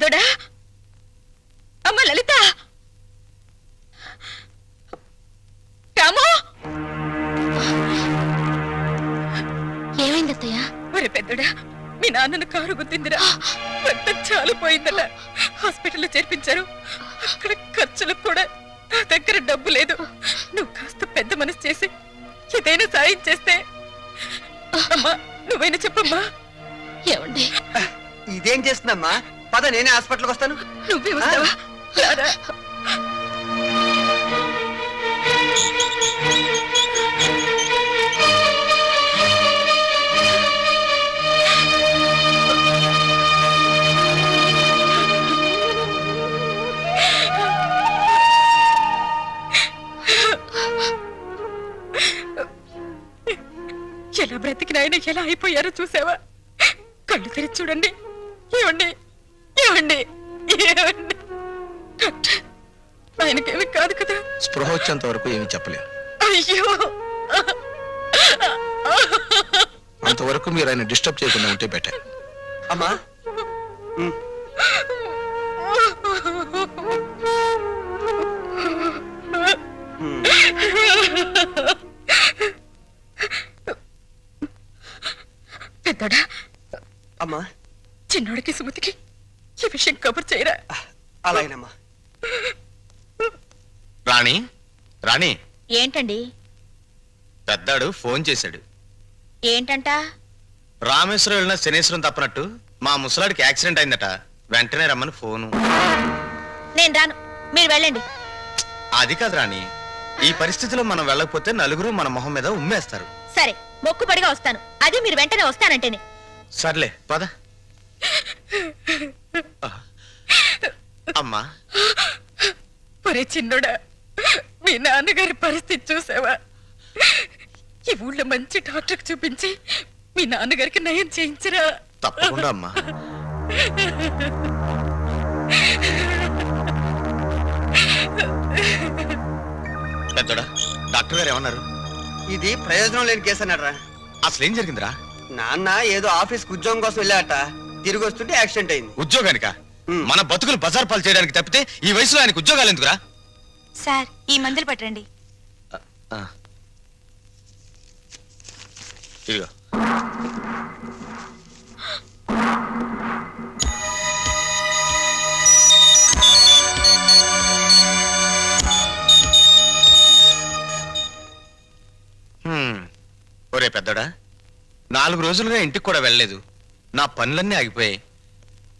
పెద్దోడా? అమ్మ లలిత! ఏమైంది అత్తయ్య? ఒరే పెద్దోడా మీ నాన్నను కారు గుద్దిందిరా. రక్తం చాలా పోయిందట హాస్పిటల్లో చేర్పించారు. అక్కడ ఖర్చులకు కూడా నా దగ్గర డబ్బు లేదు. నువ్వు కాస్త పెద్ద మనసు చేసి ఏదైనా సాయం చేస్తే. అమ్మా నువ్వైనా చెప్పమ్మా. ఏమండి? ఇదేం చేస్తుందమ్మా? పద నేనే హాస్పిటల్కి వస్తాను. నువ్వే వస్తావా రారా ఎలా బ్రతికినాయన ఎలా అయిపోయారో చూసావా? కళ్ళు తెరిచి చూడండి. ఏమండి? ఏమండి? ఆయనకేమి కాదు కదా. స్పృహ వచ్చేంత వరకు ఏమీ చెప్పలేం. అయ్యో! అంతవరకు మీరు ఆయన డిస్టర్బ్ చేయకుండా ఉంటే బెటర్. అమ్మా. పెద్దోడా? అమ్మా! చిన్నోడికి సుమతికి ఈ విషయం కబుర్ చేయరా? అలాగేనమ్మా. రాణి రాణి. ఏంటండి? పెద్దాడు ఫోన్ చేశాడు. ఏంటంట? రామేశ్వరం వెళ్ళిన శనేశ్వరం తప్పనట్టు మా ముసలాడికి యాక్సిడెంట్ అయిందట. వెంటనే రమ్మని ఫోను. నేను రాను. మీరు వెళ్ళండి. అది కాదు రాణి. ఈ పరిస్థితిలో మనం వెళ్ళకపోతే నలుగురు మన మొహం మీద ఉమ్మేస్తారు. సరే మొక్కుపడిగా వస్తాను. అది మీరు వెంటనే వస్తానంటేనే. సర్లే పద. అమ్మా. ఒరే చిన్నోడా మీ నాన్నగారి పరిస్థితి చూసావా? ఈ ఊళ్ళో మంచి డాక్టర్కి చూపించి మీ నాన్నగారికి నయం చేయించరా? తప్పకుండా అమ్మా. పెద్దోడా డాక్టర్ గారు ఏమన్నారు? ఇది ప్రయోజనం లేని కేసు అన్నాడరా. అసలు ఏం జరిగిందిరా? నాన్న ఏదో ఆఫీస్కి ఉద్యోగం కోసం వెళ్ళాట తిరిగి వస్తుంటే యాక్సిడెంట్ అయింది ఉద్యోగానిక. మన బతుకులు బజార్ పాలు చేయడానికి తప్పితే ఈ వయసులో ఆయనకు ఉద్యోగాలు ఎందుకురా సార్ ఈ మందులు పట్టండి ఆ. ఇదిగో హ్మ్. ఒరే పెద్దడా నాలుగు రోజులుగా ఇంటికి కూడా వెళ్ళలేదు నా పనులన్నీ ఆగిపోయాయి.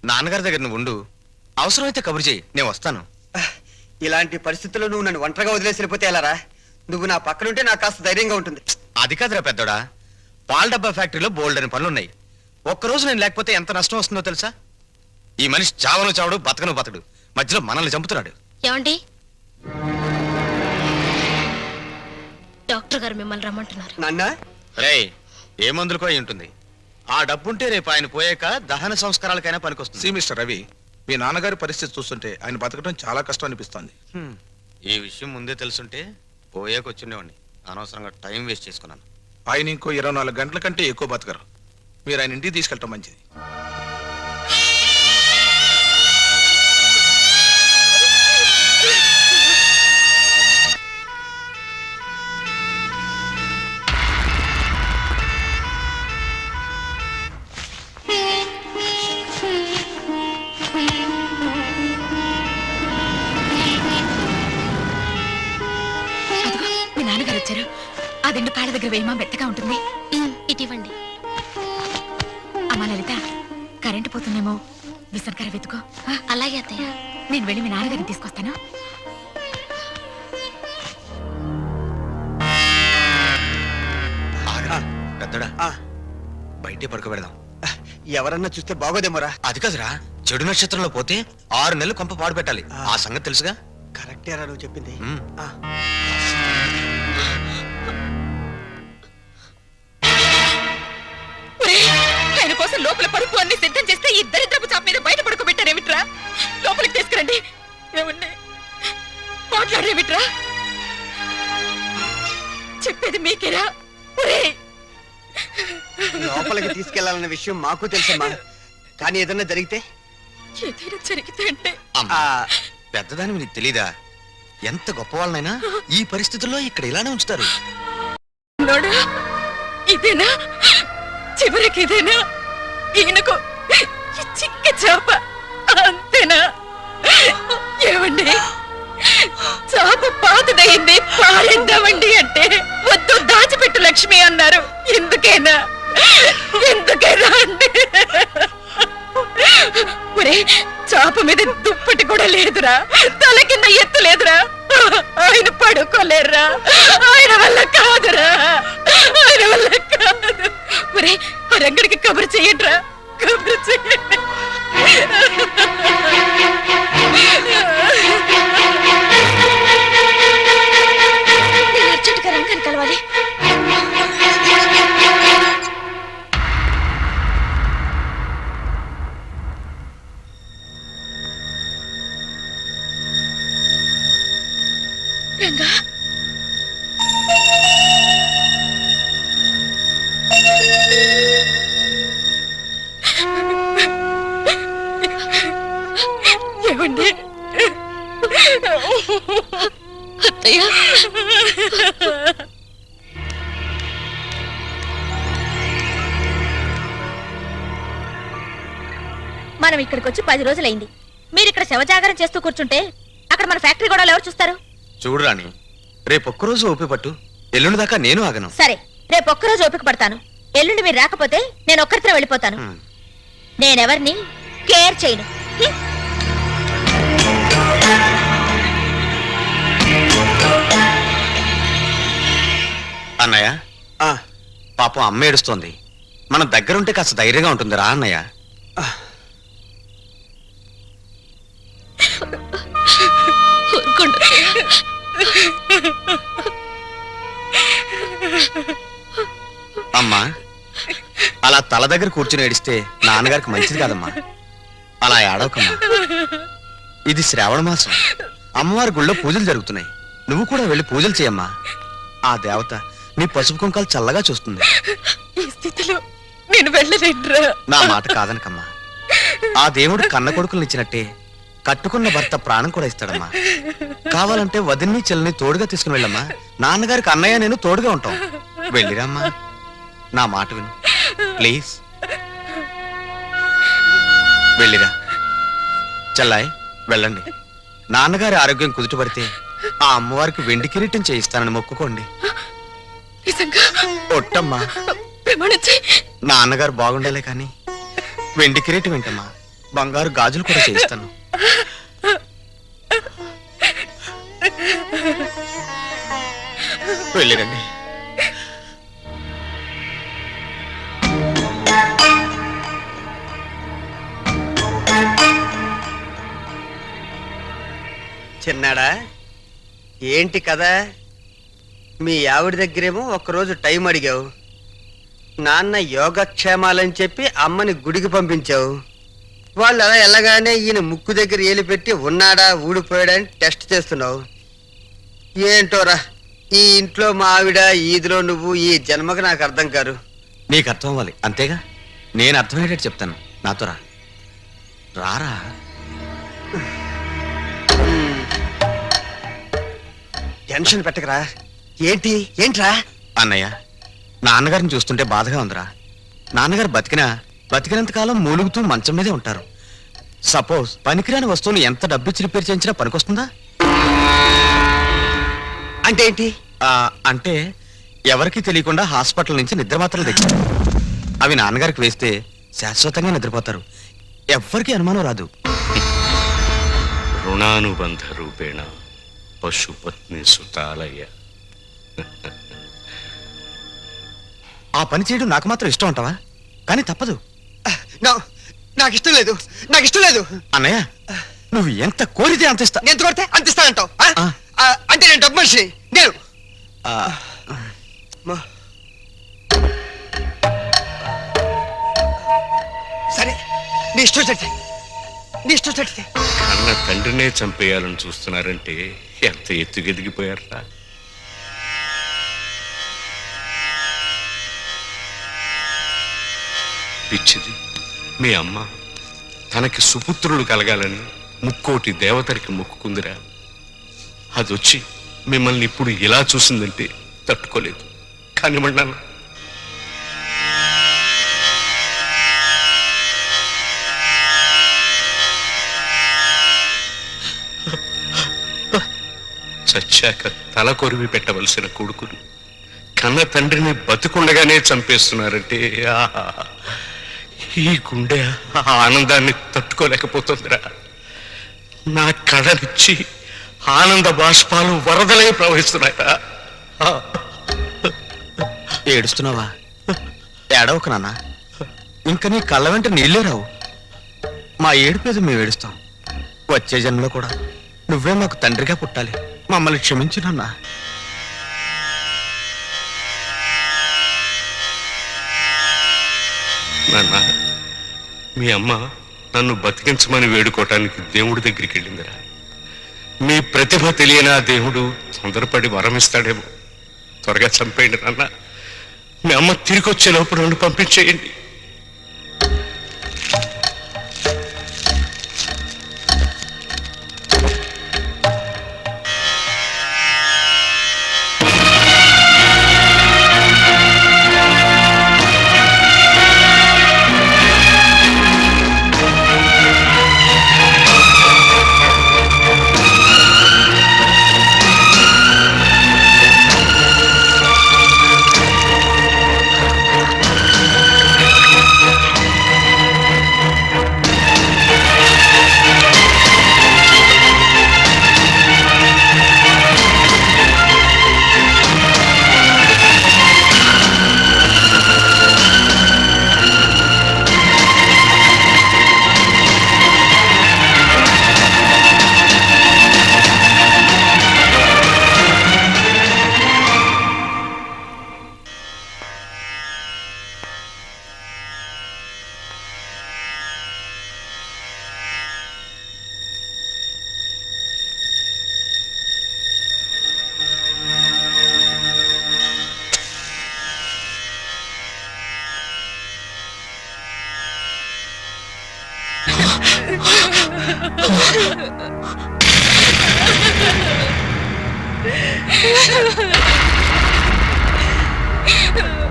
నాన్నగారి దగ్గర నువ్వు ఉండు. అవసరమైతే కబురు చేయి. నేను వస్తాను. ఇలాంటి పరిస్థితుల్లో నువ్వు నన్ను ఒంటరిగా వదిలేసి వెళ్ళిపోతే ఎలారా నువ్వు నా పక్కనుంటే నాకు కాస్త ధైర్యంగా ఉంటుంది. అది కాదురా పెద్దోడా. పాల డబ్బా ఫ్యాక్టరీలో బోల్డ్ అని పనులున్నాయి ఒక్కరోజు నేను లేకపోతే ఎంత నష్టం వస్తుందో తెలుసా? ఈ మనిషి చావను చావడు బతకను బతడు మధ్యలో మనల్ని చంపుతున్నాడు. ఏమండి? డాక్టర్ గారు మిమ్మల్ని రమ్మంటున్నారు. నాన్న? రేయ్ ఏ మందులకో అయి ఉంటుంది. ఆ డబ్బుంటే రేపు ఆయన పోయాక దహన సంస్కారాలకైనా పనికొస్తుంది. సి మిస్టర్ రవి మీ నాన్నగారి పరిస్థితి చూస్తుంటే ఆయన బతకడం చాలా కష్టం అనిపిస్తోంది. ఈ విషయం ముందే తెలుసుంటే పోయాక వచ్చిండేవాడిని. అనవసరంగా టైం వేస్ట్ చేసుకున్నాను. ఆయన ఇంకో ఇరవై నాలుగు గంటల కంటే ఎక్కువ బతకరు. మీరు ఆయన ఇంటికి తీసుకెళ్ళటం మంచిది. వేయమా మెత్తగా ఉంటుంది. ఇటివ్వండి. అమ్మా లలిత కరెంటు పోతుందేమో. విసర్కర వెతుకో. అలాగే అత్తయ్య. నేను వెళ్ళి మీ నాన్నగారిని తీసుకొస్తాను. పెద్దడా. ఆ, బయటే పడుకోబెడదాం ఎవరన్నా చూస్తే బాగోదేమోరా. అది కాదురా చెడు నక్షత్రంలో పోతే ఆరు నెలలు కొంప పాడు పెట్టాలి. ఆ. సంగతి తెలుసుగా? కరెక్టేరా నువ్వు చెప్పింది. కోసం లోపల పరుపు అన్ని సిద్ధం చేస్తే ఈ దరిద్రపు చాప మీద బయట పడుకోబెట్టారేమిట్రా లోపలికి తీసుకురండి. ఏమండి మాట్లాడేమిట్రా చెప్పేది మీకేరా? లోపలికి తీసుకెళ్ళాలన్న విషయం మాకు తెలుసమ్మా. కానీ ఏదన్నా జరిగితే? ఏదైనా జరిగితే అంటే. అమ్మా పెద్దదాని నీకు తెలీదా? ఎంత గొప్ప వాళ్ళనైనా ఈ పరిస్థితుల్లో ఇక్కడ ఇలానే ఉంచుతారు. నోడా ఇదేనా? చివరికి ఇదేనా? ఈయనకు చిక్క చేప. అంతేనా? ఏమండి? చేప పాతదయింది పారేద్దామండి అంటే వద్దు దాచిపెట్టు లక్ష్మి అన్నారు. ఎందుకైనా? ఎందుకైనా అండి? ఒరే చాప మీద దుప్పటి కూడా లేదురా. తల కింద ఎత్తు లేదురా. ఆయన పడుకోలేరురా. ఆయన వల్ల కాదురా. ఆయన వల్ల కాదు. ఒరే రంగడికి కబురు చెయ్యట్రా కబురు చెయ్యండి అత్తయ్య. మనం ఇక్కడికి వచ్చి పది రోజులైంది. మీరు ఇక్కడ శవజాగరం చేస్తూ కూర్చుంటే అక్కడ మన ఫ్యాక్టరీ గొడవలు ఎవరు చూస్తారు? చూడు రాణి రేపు ఒక్కరోజు ఓపి పట్టు. ఎల్లుండి దాకా నేను ఆగను. సరే రేపు ఒక్కరోజు ఓపిక పడతాను. ఎల్లుండి మీరు రాకపోతే నేను ఒక్కరితో వెళ్ళిపోతాను. నేనెవరిని కేర్ చేయను. అన్నయ్య? పాపం అమ్మ ఏడుస్తోంది. మన దగ్గరుంటే కాస్త ధైర్యంగా ఉంటుంది రా అన్నయ్య. అమ్మా అలా తల దగ్గర కూర్చుని ఏడిస్తే నాన్నగారికి మంచిది కాదమ్మా. అలా ఏడవకమ్మా. ఇది శ్రావణ మాసం. అమ్మవారి గుళ్ళో పూజలు జరుగుతున్నాయి. నువ్వు కూడా వెళ్ళి పూజలు చేయమ్మా. ఆ దేవత నీ పసుపు కుంకాలు చల్లగా చూస్తుంది. ఈ స్థితిలో నేను వెళ్ళలేనురా. నా మాట కాదనకమ్మా. ఆ దేవుడు కన్న కొడుకులను ఇచ్చినట్టే కట్టుకున్న భర్త ప్రాణం కూడా ఇస్తాడమ్మా. కావాలంటే వదిన్ని చెల్లిని తోడుగా తీసుకుని వెళ్ళమ్మా. నాన్నగారికి అన్నయ్య నేను తోడుగా ఉంటాం. వెళ్ళిరమ్మా. నా మాట విను. ప్లీజ్. వెళ్ళిరా. చెల్లాయ్. వెళ్ళండి. నాన్నగారి ఆరోగ్యం కుదుటపడితే ఆ అమ్మవారికి వెండి కిరీటం చేయిస్తానని మొక్కుకోండి. ఒట్టమ్మా. నాన్నగారు బాగుండాలే కానీ వెండి కిరీటం ఏంటమ్మా? బంగారు గాజులు కూడా చేయిస్తాను. వెళ్ళిరండి. చిన్నాడా? ఏంటి కదా మీ ఆవిడ దగ్గరేమో ఒక్కరోజు టైం అడిగావు. నాన్న యోగక్షేమాలని చెప్పి అమ్మని గుడికి పంపించావు. వాళ్ళు అలా వెళ్ళగానే ఈయన ముక్కు దగ్గర ఏలిపెట్టి ఉన్నాడా ఊడిపోయాడా అని టెస్ట్ చేస్తున్నావు. ఏంటోరా ఈ ఇంట్లో మా ఆవిడ ఈదిలో నువ్వు ఈ జన్మకు నాకు అర్థం కారు. నీకు అర్థం అవ్వాలి అంతేగా? నేను అర్థమయ్యేటట్టు చెప్తాను. నాతో రా. రారా? టెన్షన్ పెట్టకరా. ఏంటి? ఏంట్రా? అన్నయ్య నాన్నగారిని చూస్తుంటే బాధగా ఉందిరా. నాన్నగారు బతికినా బతికినంత కాలం మూలుగుతూ మంచం మీదే ఉంటారు. సపోజ్ పనికిరాని వస్తువులు ఎంత డబ్బిచ్చి రిపేర్ చేయించినా పనికొస్తుందా? అంటే ఏంటి? అంటే ఎవరికీ తెలియకుండా హాస్పిటల్ నుంచి నిద్ర మాత్రలు తెచ్చారు. అవి నాన్నగారికి వేస్తే శాశ్వతంగా నిద్రపోతారు. ఎవ్వరికీ అనుమానం రాదు. రుణానుబంధ రూపేణ. పశుపత్ని సుతాలయ్య. ఆ పని చేయడం నాకు మాత్రం ఇష్టం అంటావా? కానీ తప్పదు. నాకు ఇష్టం లేదు నాకు ఇష్టం లేదు. అన్నయ్య నువ్వు ఎంత కోరితే అంత ఇస్తా. ఎంత కోరితే అంత ఇస్తానంటావు అంటే నేను డబ్బు మనిషి నేను. సరే నీ ఇష్టం చెప్తే నీ ఇష్టం చెప్తే అన్న తండ్రినే చంపేయాలని చూస్తున్నారంటే ఎంత ఎత్తుకెదిగిపోయారా పిచ్చిది మీ అమ్మ తనకి సుపుత్రులు కలగాలని ముక్కోటి దేవతలకి మొక్కుకుందిరా. అదొచ్చి మిమ్మల్ని ఇప్పుడు ఇలా చూసిందంటే తట్టుకోలేదు. కానివ్వండి చచ్చాక తల కొరివి పెట్టవలసిన కొడుకులు. కన్న తండ్రిని బతుకుండగానే చంపేస్తున్నారంటే ఆహా! ఈ గుండె ఆనందాన్ని తట్టుకోలేకపోతుందిరా. నా కళనిచ్చి ఆనంద బాష్పాలు వరదలై ప్రవహిస్తున్నాయరా ఏడుస్తున్నావా? ఏడవకు నాన్న. ఇంకా నీ కళ్ళ వెంట నీళ్ళే రావు. మా ఏడుపేద మేము ఏడుస్తాం వచ్చే జన్మలో కూడా నువ్వే మాకు తండ్రిగా పుట్టాలి. మమ్మల్ని క్షమించు నాన్న. మీ అమ్మ నన్ను బతికించమని వేడుకోవటానికి దేవుడి దగ్గరికి వెళ్ళిందిరా. మీ ప్రతిభ తెలియని ఆ దేవుడు తొందరపడి వరం ఇస్తాడేమో. త్వరగా చంపేయండి నాన్న. మీ అమ్మ తిరిగి వచ్చే లోపల నన్ను పంపించేయండి.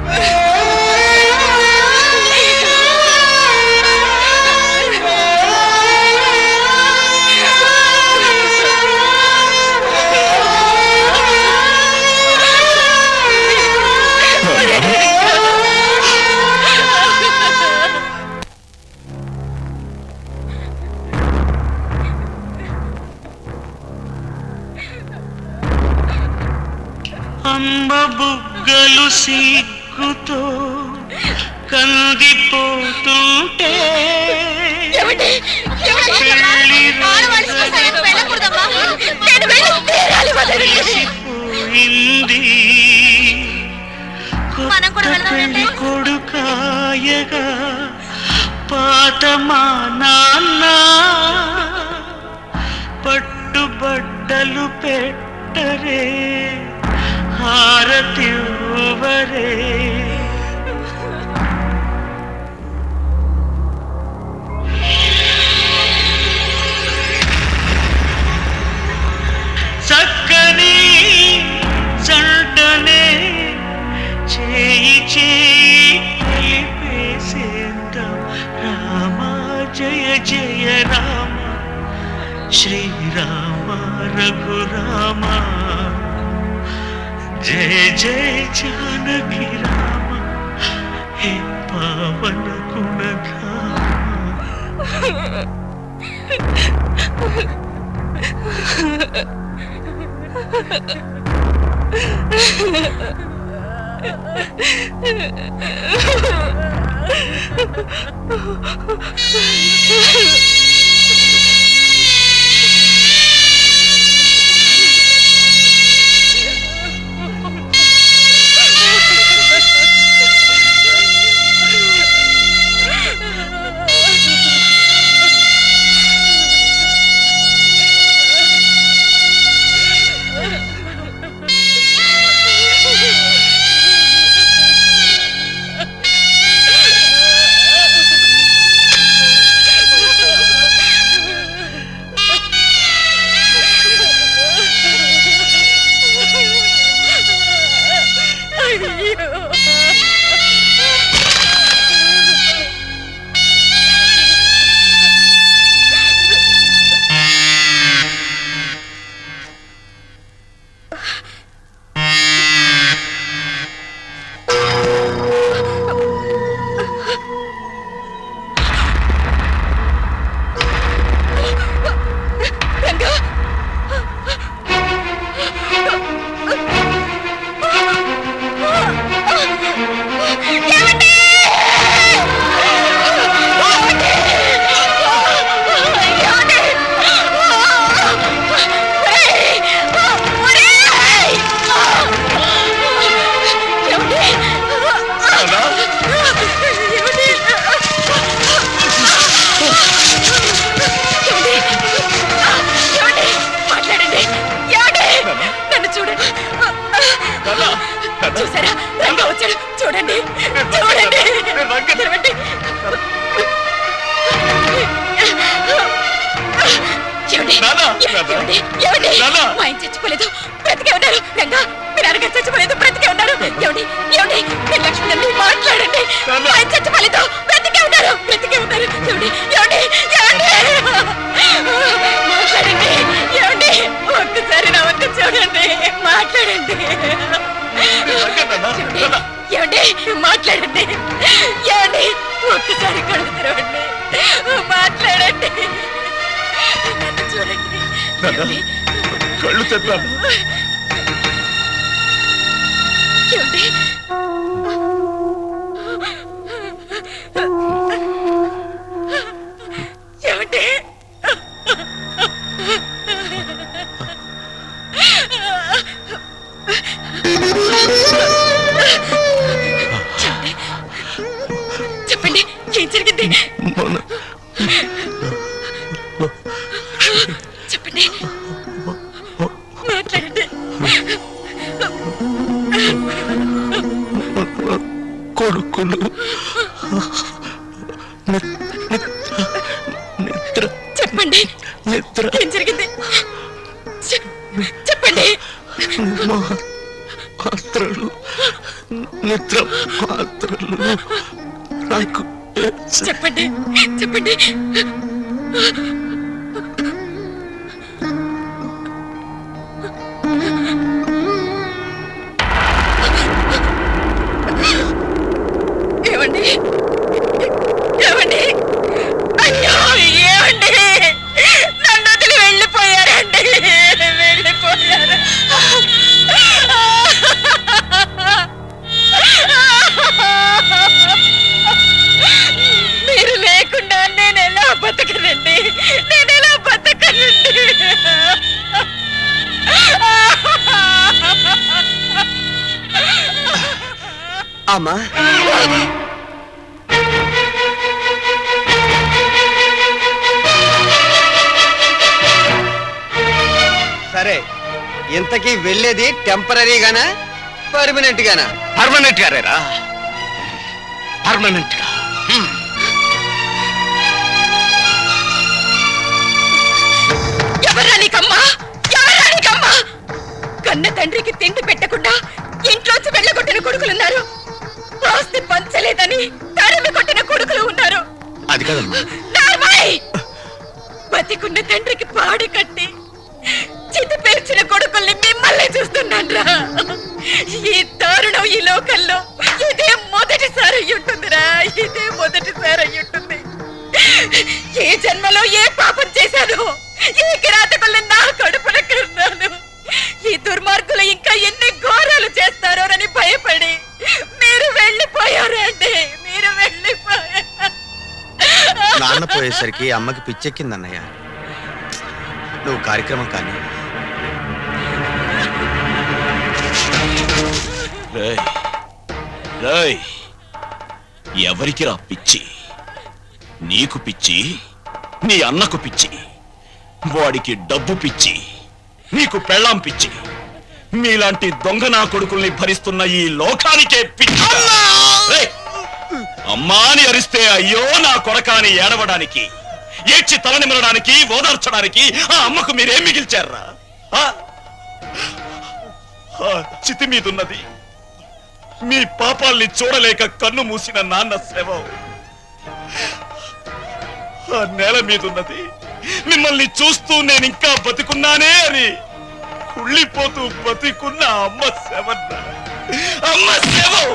Oh! తీరాలి వదలండి. తెలిసిపోయింది. పెళ్ళి కొడుకాయగా పాత మా నాన్న పట్టుబట్టలు పెట్టరే. హారతివ్వరే చక్కని జంటనే చేయి చేయి కలిపేసేద్దాం రామ జయ జయ రామ శ్రీరామ రఘురామా జయ జయ జానకి రామ హే పావన గుణధామ చూడండి చూడండి మా ఆయన చచ్చిపోలేదు. బ్రతికే ఉన్నారు. రంగా మీరు అరగ చచ్చిపోలేదు. బ్రతికే ఉన్నారు. ఏమండి? ఏమండి? మీరు లక్ష్మి గారిని మాట్లాడండి. మా ఆయన చచ్చిపోలేదు. బ్రతికే ఉన్నారు. బ్రతికే ఉన్నారు. ఏమండి? ఏమండి? ఏమండి? మాట్లాడండి. ఏమండి? ఒక్కసారి నా ఒక్క చూడండి. మాట్లాడండి. చూడండి మాట్లాడండి. ఏమండి? ఒక్కసారి కళ్ళు తెరవండి. మాట్లాడండి. నన్ను చూడండి? కళ్ళు తెప్పాను ఏమండి? నిద్ర. చెప్పండి. నిద్ర. ఏం జరిగింది? చెప్పండి. పాత్రలు నిద్ర పాత్రలు నాకు చెప్పండి చెప్పండి. వెళ్ళేది టెంపరీగానా పర్మనెంట్ గానా పర్మనెంట్ గారేరా పర్మనెంట్గా ఎవరా నీకమ్మా? ఎవరా నీకమ్మా? కన్న తండ్రికి తిండి పెట్టకుండా ఇంట్లోంచి వెళ్ళగొట్టిన కొడుకులున్నారు. ఆస్తి పంచలేదని తరిమి కొట్టిన కొడుకులు ఉన్నారు. అది కదమ్మా. నార్మాయ్ బతికున్న తండ్రికి పాడి కట్టి మిమ్మల్ని ఈ దారుణం ఈ లోకల్లో ఇదే మొదటిసారి అయ్యుంటుందిరా ఉంటుందిరా ఇదే మొదటిసారి అయ్యుంటుంది. ఉంటుంది ఏ జన్మలో ఏ పాపం చేశాను? ఏ కిరాతకుల్ని నా కడుపున కన్నాను? ఈ దుర్మార్గులు ఇంకా ఎన్ని ఘోరాలు చేస్తారోనని భయపడి మీరు వెళ్ళిపోయారండి మీరు వెళ్ళిపోయారు నాన్న పోయేసరికి అమ్మకి పిచ్చెక్కిందన్నయ్య. నువ్వు కార్యక్రమం కానీ రేయ్ రేయ్ ఎవరికి రా పిచ్చి? నీకు పిచ్చి నీ అన్నకు పిచ్చి వాడికి డబ్బు పిచ్చి నీకు పెళ్ళాం పిచ్చి మీలాంటి దొంగ నా కొడుకుల్ని భరిస్తున్న ఈ లోకానికే పిచ్చి. అమ్మా అని అరిస్తే అయ్యో నా కొరకాని ఏడవడానికి ఏడ్చి తలనిమరడానికి ఓదార్చడానికి ఆ అమ్మకు మీరేం మిగిల్చారా? ఆ చితి మీదున్నది. మీ పాపాల్ని చూడలేక కన్ను మూసిన నాన్న శవం. ఆ నేల మీదున్నది. మిమ్మల్ని చూస్తూ నేను ఇంకా బతికున్నానే అని కుళ్ళిపోతూ బతికున్న అమ్మ శవన్న అమ్మ శవం!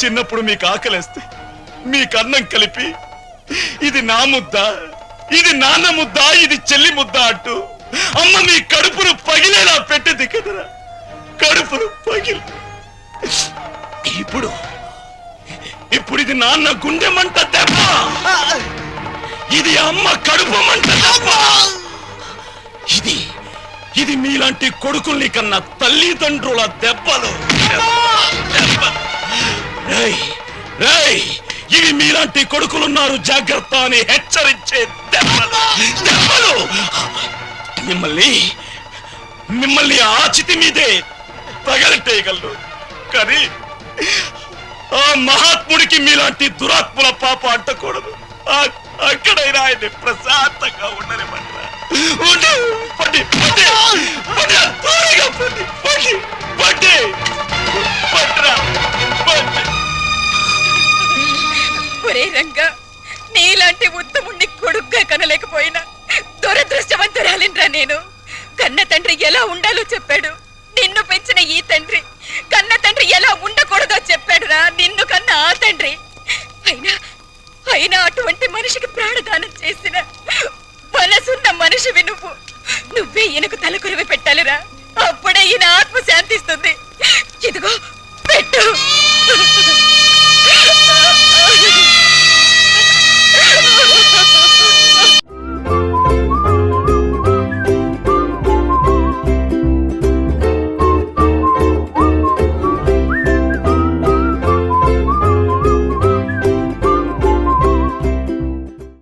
చిన్నప్పుడు మీకు ఆకలేస్తే మీకు అన్నం కలిపి ఇది నా ముద్ద ఇది నాన్న ముద్ద ఇది చెల్లి ముద్ద అంటూ అమ్మ మీ కడుపును పగిలేలా పెట్టింది కదరా. కడుపును పగిలి. ఇప్పుడు ఇప్పుడు ఇది నాన్న గుండె మంట దెబ్బ. ఇది అమ్మ కడుపు మంట దెబ్బ. ఇది ఇది మీలాంటి కొడుకుల్ని కన్నా తల్లిదండ్రుల దెబ్బలు. ఇవి మీలాంటి కొడుకులున్నారు జాగ్రత్త అని హెచ్చరించే దెబ్బలు. దెబ్బలు. మిమ్మల్ని మిమ్మల్ని ఆచితి మీదే తగలటేయగలరు కానీ ఆ మహాత్ముడికి మీలాంటి దురాత్ముల పాప అంటకూడదు అక్కడైనా ఆయన్ని ప్రశాంతంగా ఉండనివ్వండిరా. ఉండు. పండి, పండి. పండి, త్వరగా పండి, పండి, పండి. పండిరా, పండి. ఒరే రంగా నీలాంటి ఉత్తముణ్ణి కొడుగ్గా కనలేకపోయినా దురదృష్టవంతురాలిండ్రా నేను? కన్న తండ్రి ఎలా ఉండాలో చెప్పాడు. నిన్ను పెంచిన ఈ తండ్రి కన్న తండ్రి ఎలా ఉండకూడదో చెప్పాడురా నిన్ను కన్న ఆ తండ్రి. అయినా అయినా అటువంటి మనిషికి ప్రాణదానం చేసిన మనసున్న మనిషివి నువ్వు. నువ్వే ఈయనకు తలకొరివి పెట్టాలిరా. అప్పుడే ఈయన ఆత్మ శాంతిస్తుంది. ఇదిగో పెట్టు.